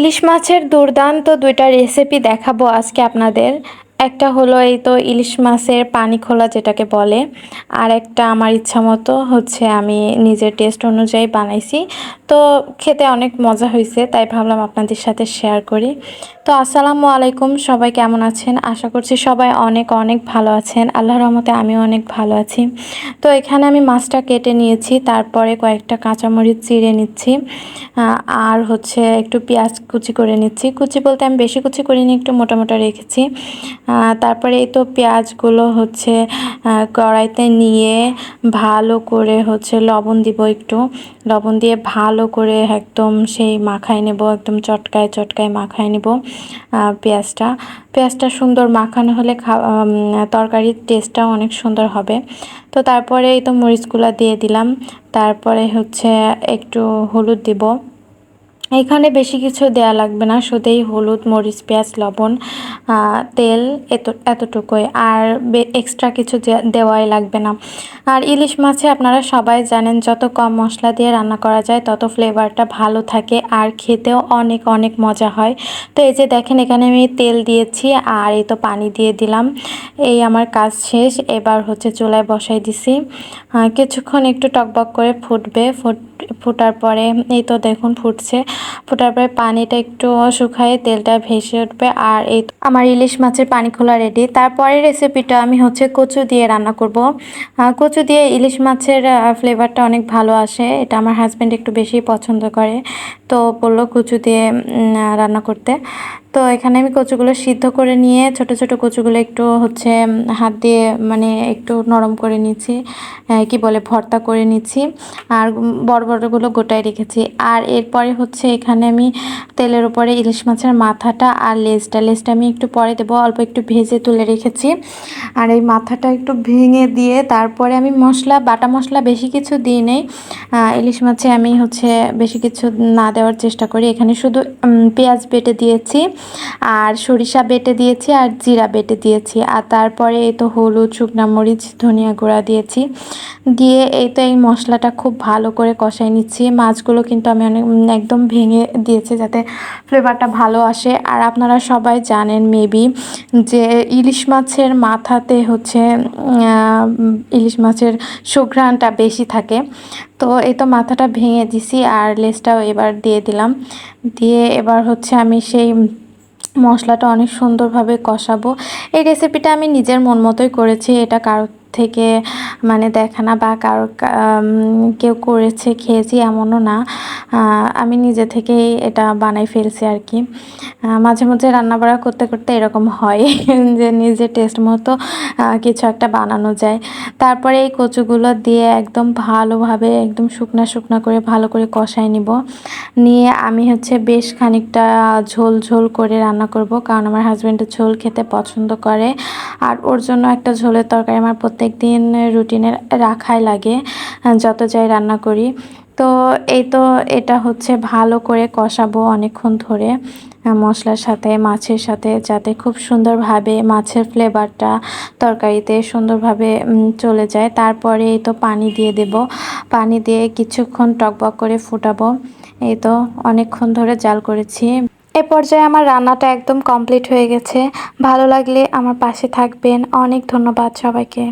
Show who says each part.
Speaker 1: ইলিশ মাছের দুর্দান্ত দুইটা রেসিপি দেখাবো আজকে আপনাদের। একটা হলো এই তো ইলিশ মাছের পানি খোলা যেটাকে বলে, আর একটা আমার ইচ্ছা মতো হচ্ছে আমি নিজের টেস্ট অনুযায়ী বানাইছি। তো খেতে অনেক মজা হয়েছে তাই ভাবলাম আপনাদের সাথে শেয়ার করি। তো আসসালামু আলাইকুম, সবাই কেমন আছেন? আশা করছি সবাই অনেক অনেক ভালো আছেন। আল্লাহর রহমতে আমিও অনেক ভালো আছি। তো এখানে আমি মাছটা কেটে নিয়েছি, তারপরে কয়েকটা কাঁচামরিচ চিড়ে নিচ্ছি আর হচ্ছে একটু পেঁয়াজ কুচি করে নিচ্ছি। কুচি বলতে আমি বেশি কুচি করিনি, একটু মোটা মোটা রেখেছি তারপরে এই তো পেঁয়াজগুলো হচ্ছে কড়াইতে নিয়ে ভালো করে হচ্ছে লবণ দিব একটু। লবণ দিয়ে ভালো করে একদম সেই মাখায় নেব, একদম চটকায় চটকায় মাখায় নেব পেঁয়াজটা। পেঁয়াজটা সুন্দর মাখানো হলে তরকারির টেস্টটাও অনেক সুন্দর হবে। তো তারপরে এই তো মরিচগুলো দিয়ে দিলাম। তারপরে হচ্ছে একটু হলুদ দিব। এখানে বেশি কিছু দেয়া লাগবে না, শুধুই হলুদ, মরিচ, পেঁয়াজ, লবণ তেল এত, এতটুকুই। আর এক্সট্রা কিছু দেওয়াই লাগবে না। আর ইলিশ মাছে আপনারা সবাই জানেন, যত কম মশলা দিয়ে রান্না করা যায়, তত ফ্লেভারটা ভালো থাকে আর খেতেও অনেক অনেক মজা হয়। তো এই যে দেখেন, এখানে আমি তেল দিয়েছি আর এই তো পানি দিয়ে দিলাম। এই আমার কাজ শেষ। এবার হচ্ছে চুলায় বসাই দিছি। কিছুক্ষণ একটু টকবক করে ফুটবে। ফুট ফোটার পরে এই তো দেখুন ফুটছে। ফোটার পরে পানিটা একটু শুকায় তেলটা ভেসে উঠবে আর এই আমার ইলিশ মাছের পানি খোলা রেডি তারপরে রেসিপিটা আমি হচ্ছে কচু দিয়ে রান্না করব। কচু দিয়ে ইলিশ মাছের ফ্লেভারটা অনেক ভালো আসে। এটা আমার হাজব্যান্ড একটু বেশি পছন্দ করে। তো বলল কচু দিয়ে রান্না করতে। তো এখানে আমি কচুগুলো সিদ্ধ করে নিয়ে ছোট ছোট কচুগুলো একটু হচ্ছে হাত দিয়ে মানে একটু নরম করে নিচ্ছি কি বলে, ভর্তা করে নিচ্ছি। আর বড় বড়গুলো গোটায় রেখেছি। আর এরপরে হচ্ছে এখানে আমি তেলের উপরে ইলিশ মাছের মাথাটা আর লেজটা লেজটা আমি একটু পরে দেবো, অল্প একটু ভেজে তুলে রেখেছি। আর এই মাথাটা একটু ভেঙে দিয়ে তারপরে আমি মশলা, বাটা মশলা বেশি কিছু দিই নেই। ইলিশ মাছে আমি হচ্ছে বেশি কিছু না দেওয়ার চেষ্টা করি। এখানে শুধু পেঁয়াজ বেটে দিয়েছি। আর সরিষা বেটে দিয়েছি আর জিরা বেটে দিয়েছি। আর তারপরে এই তো হলুদ, শুকনা মরিচ, ধনিয়া গুঁড়া দিয়েছি। দিয়ে এই তো এই মশলাটা খুব ভালো করে কষাই নিচ্ছি। মাছগুলো কিন্তু আমি অনেক একদম ভেঙে দিয়েছি যাতে ফ্লেভারটা ভালো আসে। আর আপনারা সবাই জানেন মেবি যে ইলিশ মাছের মাথাতে হচ্ছে ইলিশ মাছের সুঘ্রাণটা বেশি থাকে। তো এই তো মাথাটা ভেঙে দিছি আর লেজটাও এবার দিয়ে দিলাম। দিয়ে এবার হচ্ছে আমি সেই মশলাটা অনেক সুন্দরভাবে কষাবো। এই রেসিপিটা আমি নিজের মন মতোই করেছি, এটা কারোর থেকে মানে দেখানা বা কারও কা- কেউ করেছে, খেয়েছি এমনও না। আমি নিজে থেকেই এটা বানাই ফেলছি আর কি। মাঝে মাঝে রান্নাবাড়া করতে করতে এরকম হয় যে নিজের টেস্ট মতো কিছু একটা বানানো যায়। তারপরে এই কচুগুলো দিয়ে একদম ভালোভাবে, একদম শুকনা শুকনা করে ভালো করে কষাই নিব। নিয়ে আমি হচ্ছে বেশ খানিকটা ঝোল ঝোল করে রান্না করব, কারণ আমার হাজব্যান্ড ঝোল খেতে পছন্দ করে। আর ওর জন্য একটা ঝোলের তরকারি আমার প্রত্যেক দিন রুটিনে রাখাই লাগে যত যাই রান্না করি। তো এই তো এটা হচ্ছে ভালো করে কষাবো অনেকক্ষণ ধরে মশলার সাথে, মাছের সাথে, যাতে খুব সুন্দরভাবে মাছের ফ্লেভারটা তরকারিতে সুন্দরভাবে চলে যায়। তারপরে এই তো পানি দিয়ে দেব। পানি দিয়ে কিছুক্ষণ টকবক করে ফুটাবো। এই তো অনেকক্ষণ ধরে জাল করেছি। এ পর্যায়ে আমার রান্নাটা একদম কমপ্লিট হয়ে গেছে। ভালো লাগলে আমার পাশে থাকবেন। অনেক ধন্যবাদ সবাইকে।